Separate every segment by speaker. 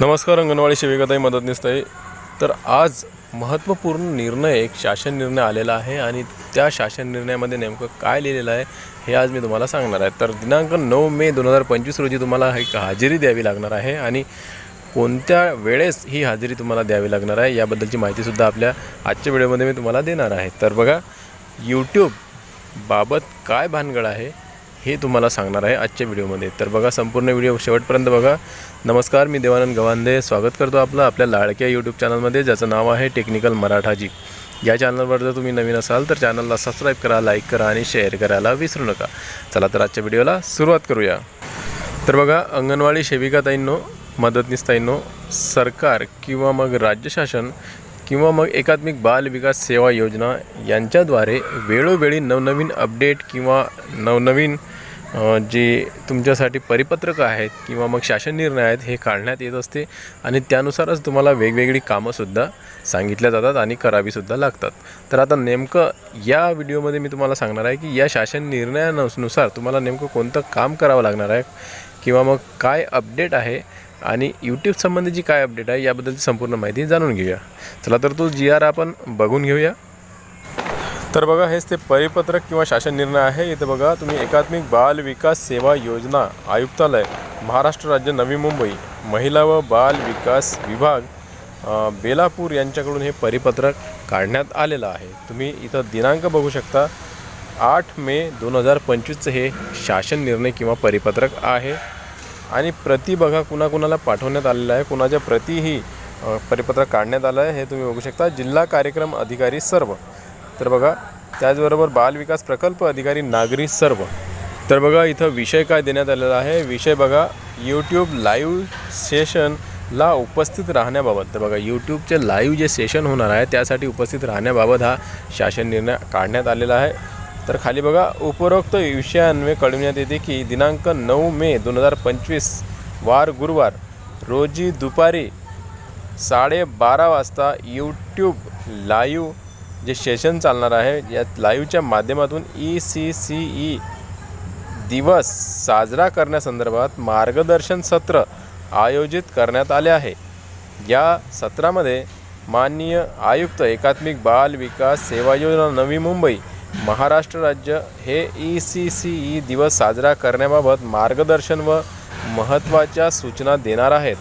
Speaker 1: नमस्कार अंगणवाडी सेविकाताई मदतनीसताई. तर आज महत्त्वपूर्ण निर्णय एक शासन निर्णय आलेला आहे आणि त्या शासन निर्णयामध्ये नेमकं काय लिहिलेलं आहे हे आज मी तुम्हाला सांगणार आहे. तर दिनांक नऊ मे दोन हजार पंचवीस रोजी तुम्हाला एक हजेरी द्यावी लागणार आहे आणि कोणत्या वेळेस ही हजेरी तुम्हाला द्यावी लागणार आहे याबद्दलची माहितीसुद्धा आपल्या आजच्या व्हिडिओमध्ये मी तुम्हाला देणार आहे. तर बघा यूट्यूब बाबत काय भानगड आहे हे तुम्हाला सांगणार आहे आजच्या व्हिडिओमध्ये. तर बघा संपूर्ण व्हिडिओ शेवटपर्यंत बघा. नमस्कार मी देवानंद गवांदे स्वागत करतो आपलं आपल्या लाडक्या यूट्यूब चॅनलमध्ये ज्याचं नाव आहे टेक्निकल मराठाजी या चॅनलवर जर तुम्ही नवीन असाल तर चॅनलला सबस्क्राईब करा लाईक करा आणि शेअर करायला विसरू नका. चला तर आजच्या व्हिडिओला सुरुवात करूया. तर बघा अंगणवाडी सेविकाताईंनो मदतनीसताईंनो सरकार किंवा मग राज्य शासन किंवा मग एकात्मिक बाल विकास सेवा योजना यांच्याद्वारे वेळोवेळी नवनवीन अपडेट किंवा नवनवीन जे तुमच्यासाठी परिपत्रक आहेत किंवा मग शासन निर्णय आहेत हे काढण्यात येत असते आणि त्यानुसारच तुम्हाला वेगवेगळी कामंसुद्धा सांगितल्या जातात आणि करावीसुद्धा लागतात. तर आता नेमकं या व्हिडिओमध्ये मी तुम्हाला सांगणार आहे की या शासन निर्णयानुसार तुम्हाला नेमकं कोणतं काम करावं लागणार आहे किंवा मग काय अपडेट आहे आणि यूट्यूब संबंधीची काय अपडेट आहे याबद्दलची संपूर्ण माहिती जाणून घेऊया. चला तर तो जी आर आपण बघून घेऊया. तर बघा हेच ते परिपत्रक किंवा शासन निर्णय आहे. इथे बघा तुम्ही एकात्मिक बाल विकास सेवा योजना आयुक्तालय महाराष्ट्र राज्य नवी मुंबई महिला व बाल विकास विभाग बेलापूर यांच्याकडून हे परिपत्रक काढण्यात आलेलं आहे. तुम्ही इथं दिनांक बघू शकता आठ मे दोन हजार पंचवीसचं हे शासन निर्णय किंवा परिपत्रक आहे. आणि प्रति बघा कुणाकुणाला पाठवण्यात आलेलं आहे कुणाच्या प्रतीही परिपत्रक काढण्यात आलं आहे हे तुम्ही बघू शकता. जिल्हा कार्यक्रम अधिकारी सर्व. तर बघा त्याचबरोबर बालविकास प्रकल्प अधिकारी नागरी सर्व. तर बघा इथं विषय काय देण्यात आलेला आहे? विषय बघा यूट्यूब लाईव्ह सेशनला उपस्थित राहण्याबाबत. तर बघा यूट्यूबचे लाईव्ह जे सेशन होणार आहे त्यासाठी उपस्थित राहण्याबाबत हा शासन निर्णय काढण्यात आलेला आहे. तर खाली बघा उपरोक्त विषयान्वये कळविण्यात येते की दिनांक नऊ मे दोन हजार पंचवीस वार गुरुवार रोजी दुपारी साडेबारा वाजता यूट्यूब लाईव्ह जे सेशन चालणार आहे या लाईव्हच्या माध्यमातून ई सी सी ई दिवस साजरा करण्यासंदर्भात मार्गदर्शन सत्र आयोजित करण्यात आले आहे. या सत्रामध्ये माननीय आयुक्त एकात्मिक बाल विकास सेवा योजना नवी मुंबई महाराष्ट्र राज्य हे ई सी सी ई दिवस साजरा करण्याबाबत मार्गदर्शन व महत्त्वाच्या सूचना देणार आहेत.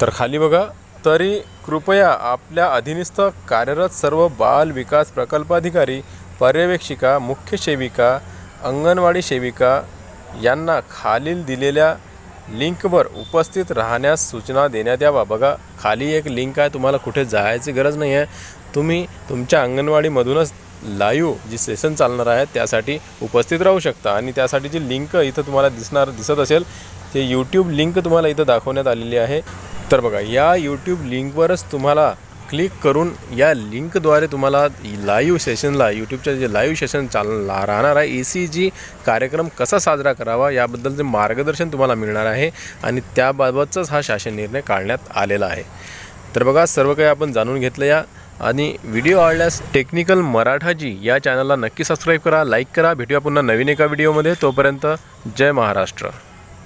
Speaker 1: तर खाली बघा तरी कृपया आपल्या अधीनस्थ कार्यरत सर्व बाल विकास प्रकल्पाधिकारी पर्यवेक्षिका मुख्य सेविका अंगणवाडी सेविका यांना खालील दिलेल्या लिंकवर उपस्थित राहण्यास सूचना देण्यात यावा. बघा खाली एक लिंक आहे तुम्हाला कुठे जायची गरज नाही आहे. तुम्ही तुमच्या अंगणवाडीमधूनच लाईव्ह जी सेशन चालणार आहे त्यासाठी उपस्थित राहू शकता. आणि त्यासाठी जी लिंक इथं तुम्हाला दिसणार दिसत असेल ते यूट्यूब लिंक तुम्हाला इथं दाखवण्यात आलेली आहे. तर बघा या यूट्यूब लिंकवरच तुम्हाला क्लिक करून या लिंकद्वारे तुम्हाला लाईव्ह सेशनला यूट्यूबच्या जे लाईव्ह सेशन चाल राहणार आहे ई सी जी कार्यक्रम कसा साजरा करावा याबद्दलचे मार्गदर्शन तुम्हाला मिळणार आहे आणि त्याबाबतचाच हा शासन निर्णय काढण्यात आलेला आहे. तर बघा सर्व काही आपण जाणून घेतलं या. आणि व्हिडिओ आवडल्यास टेक्निकल मराठाजी या चॅनलला नक्की सबस्क्राईब करा लाईक करा. भेटूया पुन्हा नवीन एका व्हिडिओमध्ये तोपर्यंत जय महाराष्ट्र.